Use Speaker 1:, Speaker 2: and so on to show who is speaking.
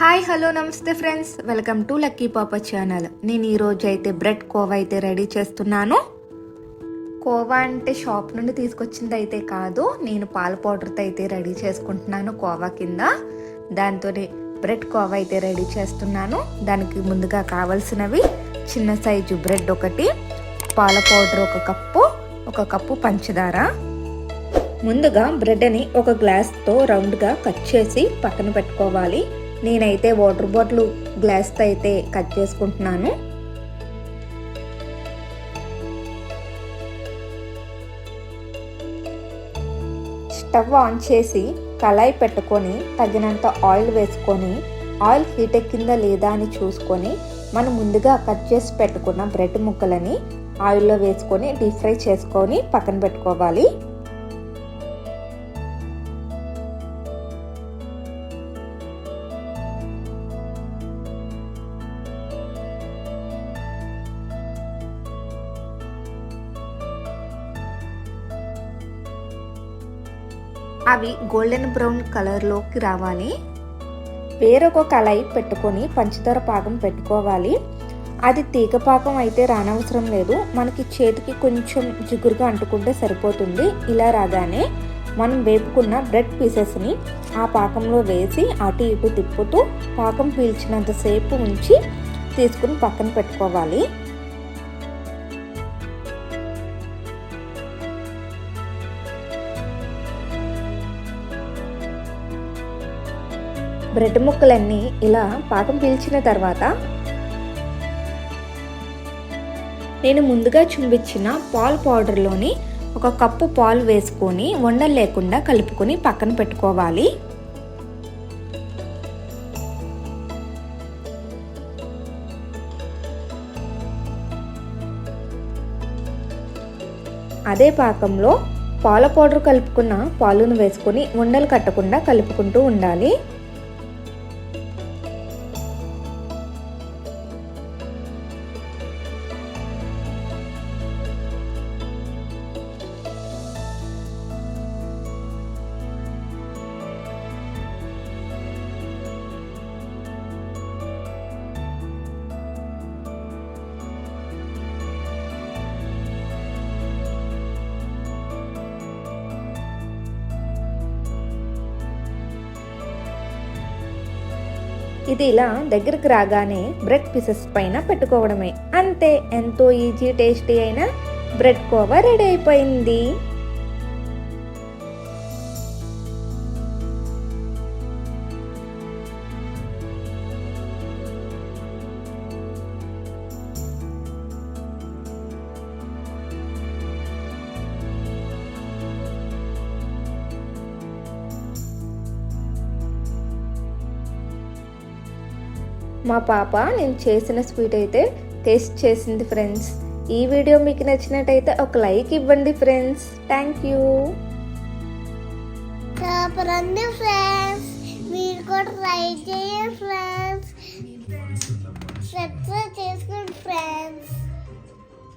Speaker 1: Hi hello నమస్తే friends. Welcome to lucky పాప channel. నేను ఈరోజు అయితే బ్రెడ్ కోవా అయితే రెడీ చేస్తున్నాను. కోవా అంటే షాప్ నుండి తీసుకొచ్చింది అయితే కాదు నేను పాల పౌడర్తో అయితే రెడీ చేసుకుంటున్నాను కోవా కింద. దాంతో బ్రెడ్ కోవా అయితే రెడీ చేస్తున్నాను. దానికి ముందుగా కావలసినవి చిన్న సైజు బ్రెడ్ ఒకటి పాల పౌడర్ ఒక కప్పు ఒక కప్పు పంచదార. ముందుగా బ్రెడ్ని ఒక గ్లాస్తో రౌండ్గా కట్ చేసి పక్కన పెట్టుకోవాలి. నేనైతే వాటర్ బాటిల్ గ్లాస్తో అయితే కట్ చేసుకుంటున్నాను. స్టవ్ ఆన్ చేసి కళాయి పెట్టుకొని తగినంత ఆయిల్ వేసుకొని ఆయిల్ హీట్ ఎక్కిందా లేదా అని చూసుకొని మనం ముందుగా కట్ చేసి పెట్టుకున్న బ్రెడ్ ముక్కలని ఆయిల్లో వేసుకొని డీప్ ఫ్రై చేసుకొని పక్కన పెట్టుకోవాలి. అవి గోల్డెన్ బ్రౌన్ కలర్లోకి రావాలి. వేరొక కళాయి పెట్టుకొని పంచదార పాకం పెట్టుకోవాలి. అది తీగ పాకం అయితే రానవసరం లేదు. మనకి చేతికి కొంచెం జిగురుగా అంటుకుంటే సరిపోతుంది. ఇలా రాగానే మనం వేపుకున్న బ్రెడ్ పీసెస్ని ఆ పాకంలో వేసి అటు ఇటు తిప్పుతూ పాకం పీల్చినంతసేపు ఉంచి తీసుకుని పక్కన పెట్టుకోవాలి. బ్రెడ్ ముక్కలన్నీ ఇలా పాకం పీల్చిన తర్వాత నేను ముందుగా చుంబించిన పాల్ పౌడర్లోని ఒక కప్పు పాలు వేసుకొని వండలు లేకుండా కలుపుకొని పక్కన పెట్టుకోవాలి. అదే పాకంలో పాల పౌడర్ కలుపుకున్న పాలును వేసుకొని ఉండలు కట్టకుండా కలుపుకుంటూ ఉండాలి. Thank you. ఇది ఇలా దగ్గరికి రాగానే బ్రెడ్ పీసెస్ పైన పెట్టుకోవడమే. అంతే ఎంతో ఈజీ టేస్టీ అయిన బ్రెడ్ కోవా రెడీ అయిపోయింది. మా పాప నేను చేసిన స్వీట్ అయితే టేస్ట్ చేసింది ఫ్రెండ్స్. ఈ వీడియో మీకు నచ్చినట్టయితే ఒక లైక్ ఇవ్వండి ఫ్రెండ్స్. Thank you
Speaker 2: friends. మీరు కూడా ట్రై చేయండి ఫ్రెండ్స్. సబ్స్క్రైబ్ చేసుకోండి ఫ్రెండ్స్